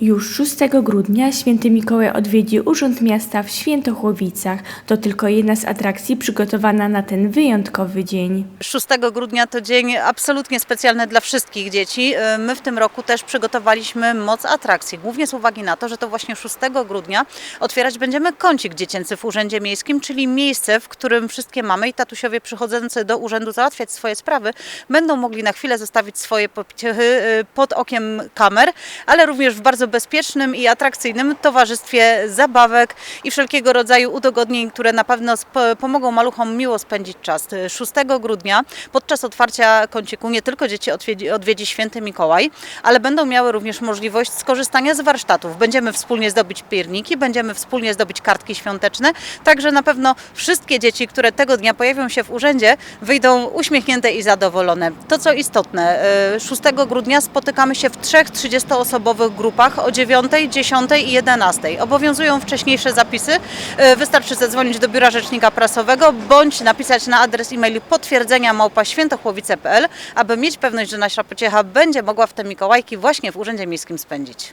Już 6 grudnia święty Mikołaj odwiedzi Urząd Miasta w Świętochłowicach. To tylko jedna z atrakcji przygotowana na ten wyjątkowy dzień. 6 grudnia to dzień absolutnie specjalny dla wszystkich dzieci. E, My w tym roku też przygotowaliśmy moc atrakcji, głównie z uwagi na to, że to właśnie 6 grudnia otwierać będziemy kącik dziecięcy w Urzędzie Miejskim, czyli miejsce, w którym wszystkie mamy i tatusiowie przychodzący do urzędu załatwiać swoje sprawy, będą mogli na chwilę zostawić swoje e, pod okiem kamer, ale również w bardzo bezpiecznym i atrakcyjnym towarzystwie zabawek i wszelkiego rodzaju udogodnień, które na pewno pomogą maluchom miło spędzić czas. 6 grudnia podczas otwarcia kąciku nie tylko dzieci odwiedzi, odwiedzi święty Mikołaj, ale będą miały również możliwość skorzystania z warsztatów. Będziemy wspólnie zdobić pierniki, będziemy wspólnie zdobić kartki świąteczne, także na pewno wszystkie dzieci, które tego dnia pojawią się w urzędzie, wyjdą uśmiechnięte i zadowolone. To co istotne, e, 6 grudnia spotykamy się w trzech 30-osobowych grupach o 9, 10 i 11. Obowiązują wcześniejsze zapisy. E, Wystarczy zadzwonić do biura rzecznika prasowego bądź napisać na adres e-mail potwierdzenia małpa świętochłowice.pl, aby mieć pewność, że nasza pociecha będzie mogła w te Mikołajki właśnie w Urzędzie Miejskim spędzić.